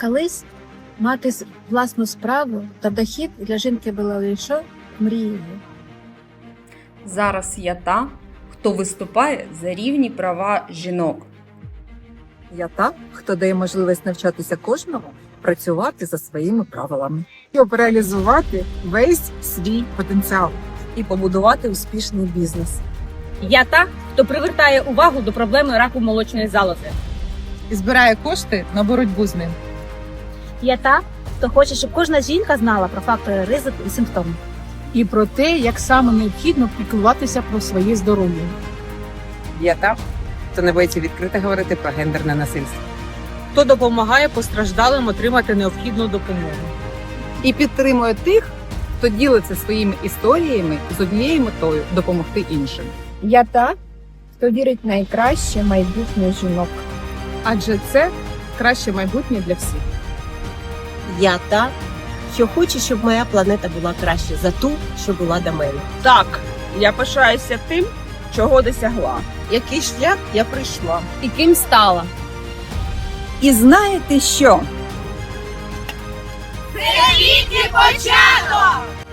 Колись мати власну справу та дохід для жінки було лише мрією. Зараз я та, хто виступає за рівні права жінок. Я та, хто дає можливість навчатися кожному працювати за своїми правилами, щоб реалізувати весь свій потенціал і побудувати успішний бізнес. Я та, хто привертає увагу до проблеми раку молочної залози. І збирає кошти на боротьбу з ним. Я та, хто хоче, щоб кожна жінка знала про фактори ризику і симптоми. і про те, як саме необхідно піклуватися про своє здоров'я. Я та, хто не боїться відкрито говорити про гендерне насильство. хто допомагає постраждалим отримати необхідну допомогу. і підтримує тих, хто ділиться своїми історіями з однією метою допомогти іншим. Я та, хто вірить в найкраще майбутнє жінок. Адже це краще майбутнє для всіх. Я та, що хочу, щоб моя планета була краще за ту, що була до мене. Так, я пишаюся тим, чого досягла. Який шлях я пройшла. І ким стала? І знаєте що? Це початок!